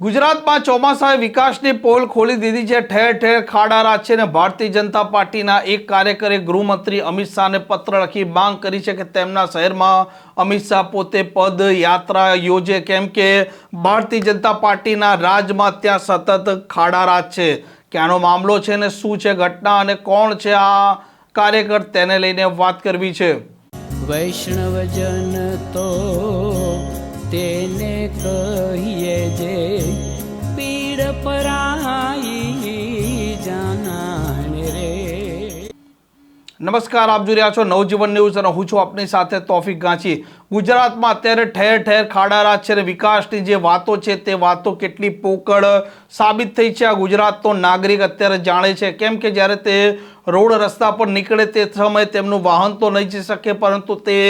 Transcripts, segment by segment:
ગુજરાતમાં ચોમાસાએ વિકાસની પોલ ખોલી દીધી છે. ઠેર ઠેર ખાડા છે અને ભારતીય જનતા પાર્ટીના એક કાર્યકરે ગૃહમંત્રી અમિત શાહને પત્ર લખી માંગ કરી છે કે તેમના શહેરમાં અમિત શાહ પોતે પદ યાત્રા યોજે કેમ કે ભારતીય જનતા પાર્ટીના રાજમાં ત્યાં સતત ખાડા રાજ છે. ક્યાંનો મામલો છે ને શું છે ઘટના અને કોણ છે આ કાર્યકર તેને લઈને વાત કરવી છે. વૈષ્ણવજન તો તેને કહીએ જે પીડ પરાઈ જાનાને રે. નમસ્કાર, આપ જોઈ રહ્યા છો નવજીવન ન્યૂઝ અને હું છું આપની સાથે તોફિક ગાંચી. ગુજરાતમાં અત્યારે ઠેર ઠેર ખાડારા છે અને વિકાસની જે વાતો છે તે વાતો કેટલી પોકળ સાબિત થઈ છે. આ ગુજરાતનો નાગરિક અત્યારે જાણે છે કેમ કે જ્યારે તે રોડ રસ્તા પર નીકળે તે સમયે તેમનું વાહન તો નહીં જઈ શકે પરંતુ તે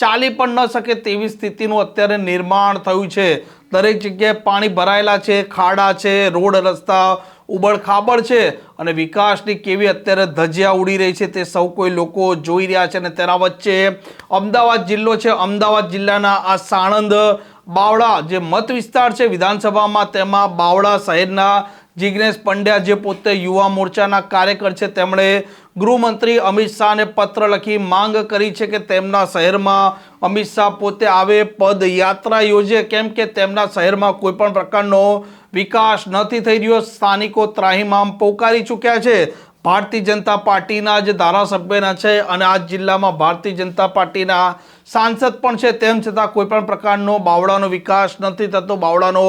ચાલી પણ ન શકે તેવી સ્થિતિનું અત્યારે નિર્માણ થયું છે. દરેક જગ્યાએ પાણી ભરાયેલા છે, ખાડા છે, રોડ, રસ્તા ઉબડ ખાબડ છે. અને વિકાસની કેવી અત્યારે ધજિયા ઉડી રહી છે તે સૌ કોઈ લોકો જોઈ રહ્યા છે અને તેના વચ્ચે અમદાવાદ જિલ્લો છે. અમદાવાદ જિલ્લાના આ સાણંદ બાવળા જે મત વિસ્તાર છે વિધાનસભામાં, તેમાં બાવળા શહેરના જિગ્નેશ પંડ્યા જે પોતે યુવા મોરચાના કાર્યકર છે, તેમણે ગૃહમંત્રી અમિત શાહને પત્ર લખી માંગ કરી છે કે તેમના શહેરમાં અમિત શાહ પોતે આવે, પદ યાત્રા યોજે, કેમ કે તેમના શહેરમાં કોઈપણ પ્રકારનો વિકાસ નથી થઈ રહ્યો. સ્થાનિકો ત્રાહીમામ પોકારી ચૂક્યા છે. ભારતીય જનતા પાર્ટીના જે ધારાસભ્યના છે અને આ જિલ્લામાં ભારતીય જનતા પાર્ટીના સાંસદ પણ છે, તેમ છતાં કોઈપણ પ્રકારનો બાવળાનો વિકાસ નથી થતો. બાવળાનો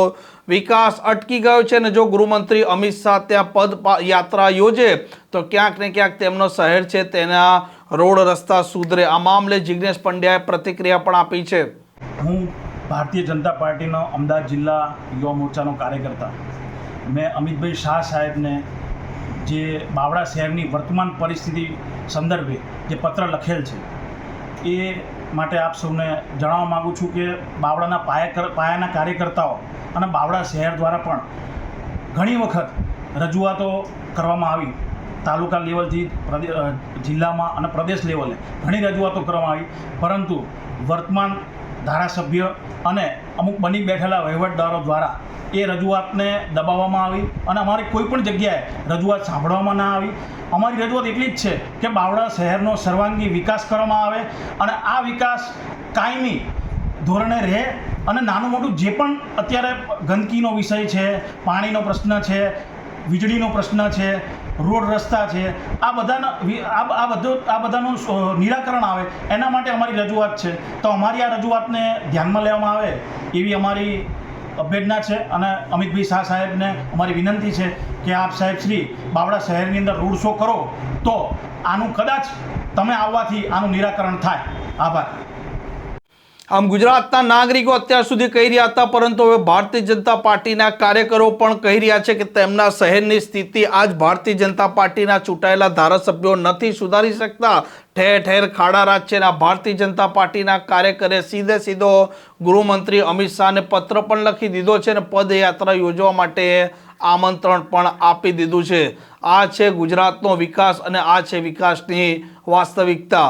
વિકાસ અટકી ગયો છે અને જો ગૃહમંત્રી અમિત શાહ ત્યાં પદ યાત્રા યોજે, તો ક્યાંક ને ક્યાંક તેમનો શહેર છે, તેના રોડ રસ્તા સુધરે. આ મામલે જિગ્નેશ પંડ્યાએ પ્રતિક્રિયા પણ આપી છે. હું ભારતીય જનતા પાર્ટીનો અમદાવાદ જિલ્લા યુવા મોરચાનો કાર્યકર્તા. મેં અમિતભાઈ શાહ સાહેબને જે બાવળા શહેરની વર્તમાન પરિસ્થિતિ સંદર્ભે જે પત્ર લખેલ છે, એ માટે આપ સૌને જણાવવા માગું છું કે બાવળાના પાયા પાયાના કાર્યકર્તાઓ અને બાવળા શહેર દ્વારા પણ ઘણી વખત રજૂઆતો કરવામાં આવી. તાલુકા લેવલથી જિલ્લામાં અને પ્રદેશ લેવલે ઘણી રજૂઆતો કરવામાં આવી. પરંતુ વર્તમાન ધારાસભ્ય અને અમુક બની બેઠેલા વહીવટદારો દ્વારા એ રજૂઆતને દબાવવામાં આવી અને અમારી કોઈ પણ જગ્યાએ રજૂઆત સાંભળવામાં ના આવી. અમારી રજૂઆત એટલી જ છે કે બાવળા શહેરનો સર્વાંગી વિકાસ કરવામાં આવે અને આ વિકાસ કાયમી ધોરણે રહે અને નાનું મોટું જે પણ અત્યારે ગંદકીનો વિષય છે, પાણીનો પ્રશ્ન છે, વીજળીનો પ્રશ્ન છે રોડ રસ્તા છે, આ બધાના આ બધું, આ બધાનું નિરાકરણ આવે, એના માટે અમારી રજૂઆત છે. તો અમારી આ રજૂઆતને ધ્યાનમાં લેવામાં આવે એવી અમારી અભ્યર્થના છે અને અમિતભાઈ શાહ સાહેબને અમારી વિનંતી છે કે આપ સાહેબ શ્રી બાવળા શહેરની અંદર રોડ શો કરો તો આનું કદાચ તમે આવવાથી આનું નિરાકરણ થાય. આભાર. આમ ગુજરાતના નાગરિકો અત્યાર સુધી કહી રહ્યા હતા, પરંતુ હવે ભારતીય જનતા પાર્ટીના કાર્યકરો પણ કહી રહ્યા છે કે તેમના શહેરની સ્થિતિ આજ ભારતીય જનતા પાર્ટીના ચૂંટાયેલા ધારાસભ્યો નથી સુધારી શકતા. ઠેર ઠેર ખાડા રાજ છે ભારતીય જનતા પાર્ટીના કાર્યકરે સીધે સીધો ગૃહમંત્રી અમિત શાહને પત્ર પણ લખી દીધો છે અને પદયાત્રા યોજવા માટે આમંત્રણ પણ આપી દીધું છે. આ છે ગુજરાતનો વિકાસ અને આ છે વિકાસની વાસ્તવિકતા.